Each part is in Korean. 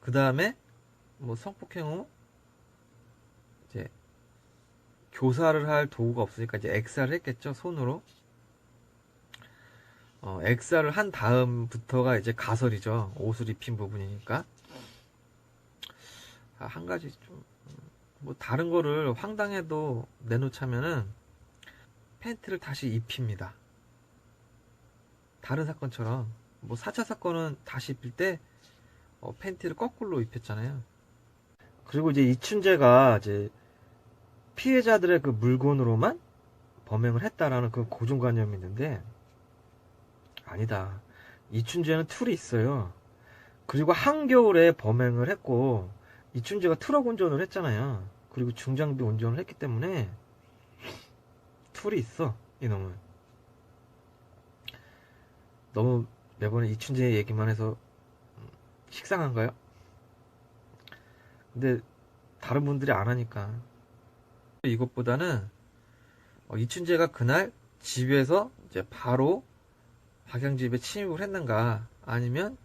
그 다음에 뭐 성폭행 후 이제 교사를 할 도구가 없으니까 이제 엑사를 했겠죠 손으로. 어, 엑사를 한 다음부터가 이제 가설이죠. 옷을 입힌 부분이니까. 아, 한 가지 좀 뭐 다른 거를 황당해도 내놓자면은 팬티를 다시 입힙니다. 다른 사건처럼. 뭐 4차 사건은 다시 입힐 때 어, 팬티를 거꾸로 입혔잖아요. 그리고 이제 이춘재가 이제 피해자들의 그 물건으로만 범행을 했다라는 그 고정관념이 있는데 아니다. 이춘재는 툴이 있어요. 그리고 한겨울에 범행을 했고 이춘재가 트럭 운전을 했잖아요. 그리고 중장비 운전을 했기 때문에 툴이 있어 이놈은. 너무 매번에 이춘재 얘기만 해서 식상한가요? 근데 다른 분들이 안 하니까. 이것보다는 어, 이춘재가 그날 집에서 이제 바로 박양 집에 침입을 했는가 아니면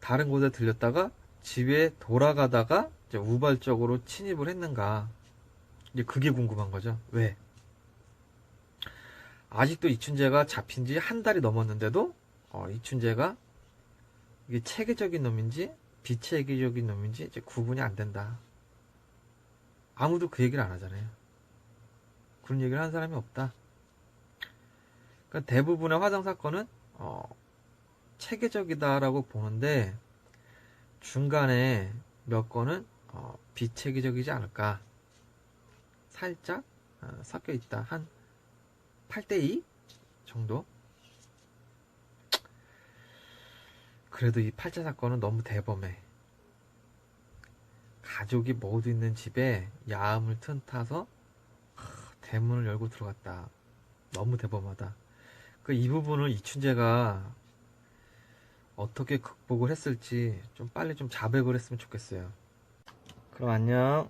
다른 곳에 들렸다가 집에 돌아가다가 우발적으로 침입을 했는가. 이제 그게 궁금한 거죠. 왜? 아직도 이춘재가 잡힌 지 한 달이 넘었는데도 어, 이춘재가 이게 체계적인 놈인지 비체계적인 놈인지 이제 구분이 안 된다. 아무도 그 얘기를 안 하잖아요. 그런 얘기를 하는 사람이 없다. 그러니까 대부분의 화장 사건은 어, 체계적이다라고 보는데 중간에 몇 건은 어, 비체계적이지 않을까. 살짝 어, 섞여 있다. 한 8대2 정도? 그래도 이 8차 사건은 너무 대범해. 가족이 모두 있는 집에 야음을 틈타서 하, 대문을 열고 들어갔다. 너무 대범하다. 그 이 부분을 이춘재가 어떻게 극복을 했을지 좀 빨리 좀 자백을 했으면 좋겠어요. 그럼 안녕.